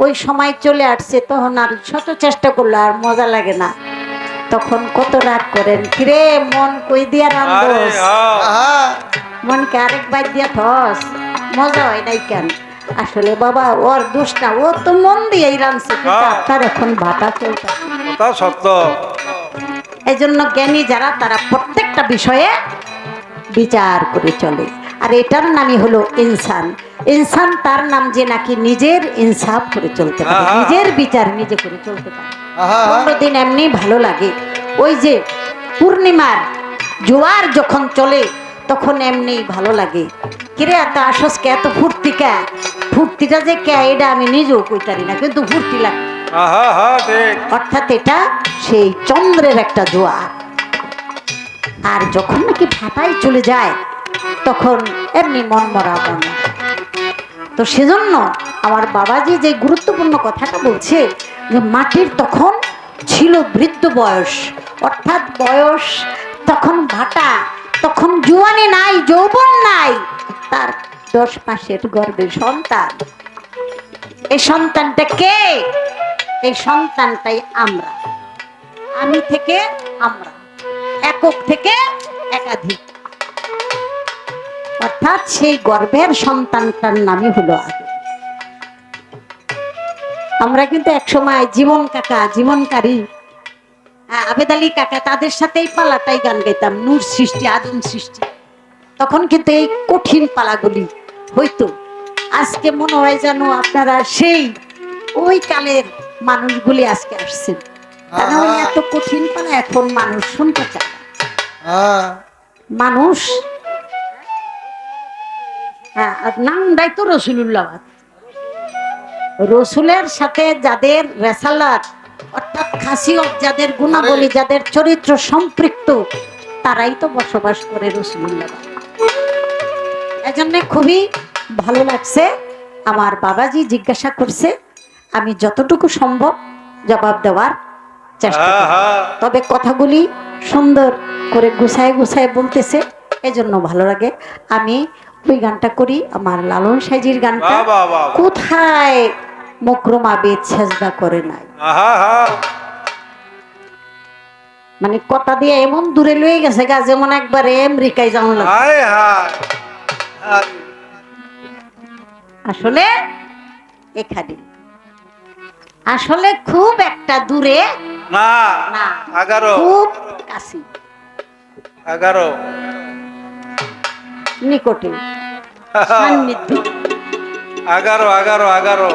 ওই সময় চলে আসছে তখন আর শত চেষ্টা করল আর মজা লাগে না। তখন কত রাগ করেন কিরে মন কই দিয়া রান্ধস হ্যাঁ। মনকে আরেক বাইর দিয়া থস। মজা হয় নাই কেন? আসলে বাবা ওর দোষ না ও তো মন দিয়েই রাঁধছে কিন্তু হ্যাঁ। আপনার এখন ভাতা চলতে তা সত্য। এই জন্য জ্ঞানী যারা তারা প্রত্যেকটা বিষয়ে বিচার করে চলে। আর এটার নামই হলো ইনসান। ইনসান তার নাম যে নাকি নিজের ইনসাফ করে চলতে পারে নিজের বিচার নিজে করে চলতে পারে। অন্যদিন এমনি ভালো লাগে। ওই যে পূর্ণিমার জোয়ার যখন চলে তখন এমনি ভালো লাগে। কিরে এত আসস কে এত ফুর্তি কে? ফুর্তিটা যে কে এটা আমি নিজেও কইতারি না কিন্তু ফুর্তি লাগে। অর্থাৎ এটা সেই চন্দ্রের একটা জোয়ার। আর যখন নাকি ফাটাই চলে যায় তখন এমনি মন মরা মন তো সেজন্য আমার বাবাজি যে গুরুত্বপূর্ণ কথাটা বলছে যে মাটির তখন ছিল বৃদ্ধ বয়স, অর্থাৎ বয়স তখন ভাটা, তখন জুয়ানি নাই, যৌবন নাই, তার দশ মাসের গর্ভে সন্তান। এই সন্তানটা কে? এই সন্তানটাই আমরা। আমি থেকে আমরা, একক থেকে একাধিক। অর্থাৎ সেই গর্ভের সন্তানটার নামই হলো আদম। আমরা কিন্তু একসময় জীবন কাকা জীবনকারী আবেদ আলী কাকা তাদের সাথেই পালাটাই গান গাইতাম নূর সৃষ্টি আদম সৃষ্টি। তখন কিন্তু এই কঠিন পালাগুলি হইতো। আজকে মনে হয় যেন আপনারা সেই ওই কালের মানুষগুলি আজকে আসছেন। এত কঠিন পালা এখন মানুষ শুনতে চায়। মানুষ হ্যাঁ আর নামটাই তো রসুল্লাহ রসুলের সাথে যাদের রেসালাত অর্থাৎ খাসিয়ত যাদের গুণাবলী যাদের চরিত্র সম্পৃক্ত তারাই তো বসবাস করে রসুল্লাহ এজন্য খুবই ভালো লাগছে আমার বাবাজি জিজ্ঞাসা করছে আমি যতটুকু সম্ভব জবাব দেওয়ার চেষ্টা করব। তবে কথাগুলি সুন্দর করে গুছায় গুছায় বলতেছে এজন্য ভালো লাগে। আমি ওই গানটা করি আমার লালন সাইজির গানটা। কোথায় মকরমা বেদ সেজদা করে নাই? মানে কথা দিয়ে এমন দূরে লয়ে গেছে গা যেমন একবারে আমেরিকায় যাওয়া হায় হায় আসলে এখানে আসলে খুব একটা দূরে না না খুব কাছে এগারো। নিকটে। সান্নিধ্য এগারো এগারো এগারো।